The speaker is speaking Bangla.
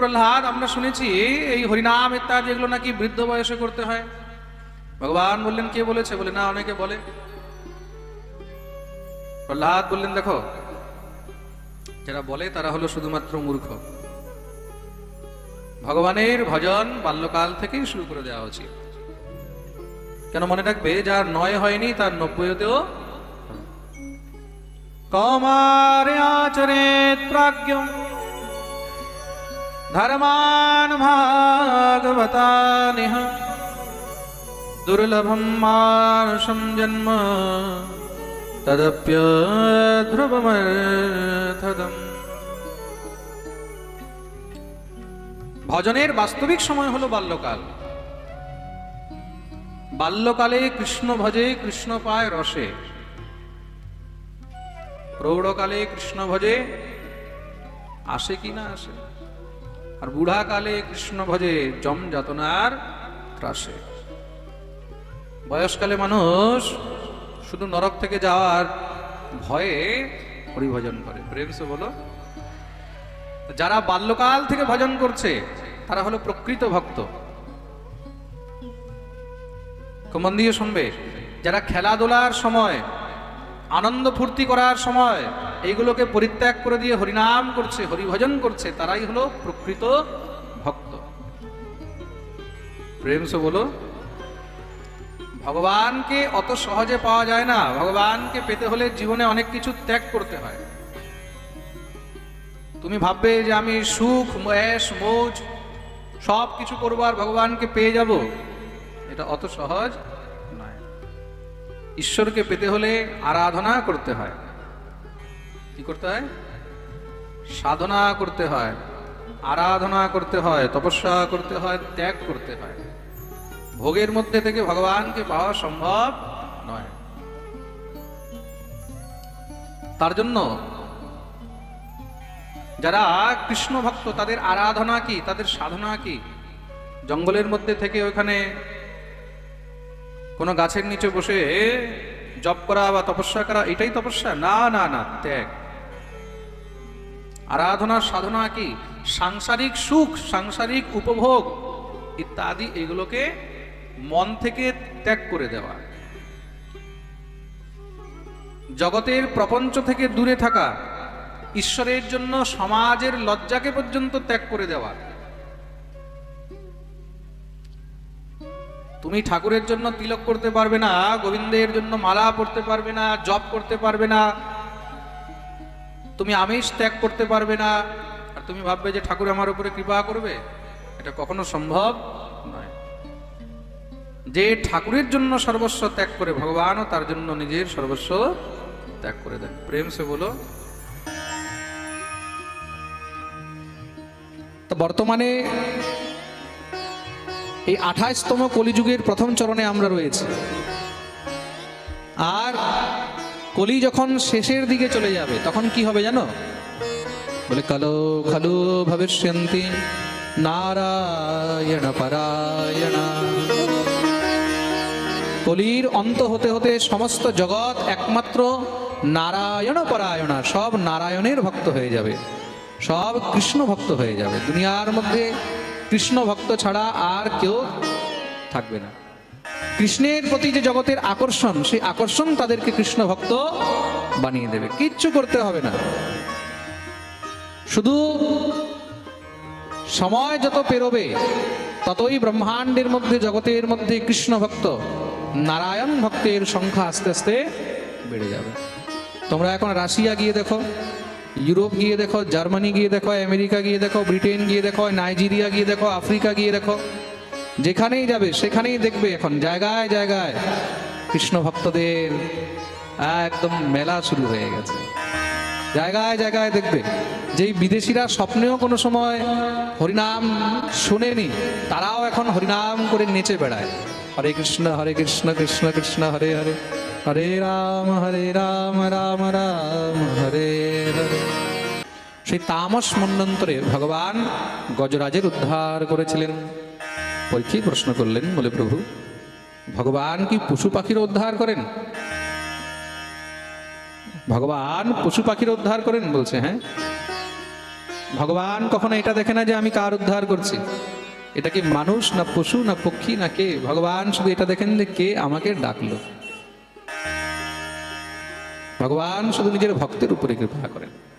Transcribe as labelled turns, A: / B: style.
A: প্রহ্লাদ আমরা শুনেছি এই হরিনাম ইত্যাদি এগুলো নাকি বৃদ্ধ বয়সে করতে হয় ভগবান বললেন কে বলেছে বলে না অনেকে বলে প্রহ্লাদ বললেন দেখো যারা বলে তারা হলো শুধুমাত্র মূর্খ ভগবানের ভজন বাল্যকাল থেকেই শুরু করে দেওয়া উচিত কেন মনে রাখবে যার নয় হয়নি তার নব্বইতেও কমারে আচরে প্রাজ্ঞ धर्मान् भागवतानिह दुर्लभं मानुषं जन्म তদপ্যধ্রুবমর্থদম ভজনের বাস্তবিক সময় হলো বাল্যকাল বাল্যকালে কৃষ্ণ ভজে কৃষ্ণ পায় রসে প্রৌঢ়কালে কৃষ্ণ ভজে আসে কি না আসে আর কালে কৃষ্ণ ভজে জম যাতনার ত্রাসে বয়সকালে মানুষ শুধু নরক থেকে যাওয়ার ভয়ে পরিভজন করে প্রেম সে বলো যারা বাল্যকাল থেকে ভজন করছে তারা হলো প্রকৃত ভক্ত মন দিয়ে শুনবে যারা খেলাধুলার সময় আনন্দ ফুর্তি করার সময় এইগুলোকে পরিত্যাগ করে দিয়ে হরিনাম করছে হরিভজন করছে তারাই হলো প্রকৃত ভক্ত প্রেম সে বলো ভগবানকে অত সহজে পাওয়া যায় না ভগবানকে পেতে হলে জীবনে অনেক কিছু ত্যাগ করতে হয় তুমি ভাববে যে আমি সুখ মহেশ মৌজ সব কিছু করবো আর ভগবানকে পেয়ে যাব এটা অত সহজ নয় ঈশ্বরকে পেতে হলে আরাধনা করতে হয় কি করতে হয় সাধনা করতে হয় আরাধনা করতে হয় তপস্যা করতে হয় ত্যাগ করতে হয় ভোগের মধ্যে থেকে ভগবানকে পাওয়া সম্ভব নয় তার জন্য যারা কৃষ্ণ ভক্ত তাদের আরাধনা কি তাদের সাধনা কি জঙ্গলের মধ্যে থেকে ওখানে কোনো গাছের নিচে বসে জপ করা বা তপস্যা করা এটাই তপস্যা না না না ত্যাগ আরাধনা সাধনা কি সাংসারিক সুখ সাংসারিক উপভোগ ইত্যাদি এগুলোকে মন থেকে ত্যাগ করে দেওয়া জগতের প্রপঞ্চ থেকে দূরে থাকা ঈশ্বরের জন্য সমাজের লজ্জাকে পর্যন্ত ত্যাগ করে দেওয়া তুমি ঠাকুরের জন্য তিলক করতে পারবে না গোবিন্দের জন্য মালা পড়তে পারবে না জপ করতে পারবে না তুমি আমিষ ত্যাগ করতে পারবে না আর তুমি ভাববে যে ঠাকুর আমার উপরে কৃপা করবে এটা কখনো সম্ভব নয় যে ঠাকুরের জন্য সর্বস্ব ত্যাগ করে ভগবানও তার জন্য নিজের সর্বস্ব ত্যাগ করে দেন প্রেম সে বলো বর্তমানে এই আঠাশতম কলিযুগের প্রথম চরণে আমরা রয়েছি আর কলি যখন শেষের দিকে চলে যাবে তখন কি হবে জানো বলে কালো খালো ভবিষ্যন্তি নারায়ণ পারায়ণ কলির অন্ত হতে হতে সমস্ত জগৎ একমাত্র নারায়ণ পরায়ণা সব নারায়ণের ভক্ত হয়ে যাবে সব কৃষ্ণ ভক্ত হয়ে যাবে দুনিয়ার মধ্যে কৃষ্ণ ভক্ত ছাড়া আর কেউ থাকবে না কৃষ্ণের প্রতি যে জগতের আকর্ষণ সেই আকর্ষণ তাদেরকে কৃষ্ণ ভক্ত বানিয়ে দেবে কিচ্ছু করতে হবে না শুধু সময় যত পেরোবে ততই ব্রহ্মাণ্ডের মধ্যে জগতের মধ্যে কৃষ্ণ ভক্ত নারায়ণ ভক্তের সংখ্যা আস্তে আস্তে বেড়ে যাবে তোমরা এখন রাশিয়া গিয়ে দেখো ইউরোপ গিয়ে দেখো জার্মানি গিয়ে দেখো আমেরিকা গিয়ে দেখো ব্রিটেন গিয়ে দেখো নাইজেরিয়া গিয়ে দেখো আফ্রিকা গিয়ে দেখো যেখানেই যাবে সেখানেই দেখবে এখন জায়গায় জায়গায় কৃষ্ণ ভক্তদের একদম মেলা শুরু হয়ে গেছে জায়গায় জায়গায় দেখবে যেই বিদেশিরা স্বপ্নেও কোনো সময় হরিনাম শোনেনি তারাও এখন হরিনাম করে নেচে বেড়ায় হরে কৃষ্ণ হরে কৃষ্ণ কৃষ্ণ কৃষ্ণ হরে হরে হরে রাম হরে রাম রাম রাম হরে হরে সেই তামস মন্যন্তরে ভগবান গজরাজের উদ্ধার করেছিলেন পরীক্ষী প্রশ্ন করলেন বলে প্রভু ভগবান কি পশু পাখির উদ্ধার করেন ভগবান পশু পাখির উদ্ধার করেন বলছে হ্যাঁ ভগবান কখনো এটা দেখে না যে আমি কার উদ্ধার করছি এটা কি মানুষ না পশু না পক্ষী না কে ভগবান শুধু এটা দেখেন যে কে আমাকে ডাকলো ভগবান শুধু নিজের ভক্তের উপরে কৃপা করেন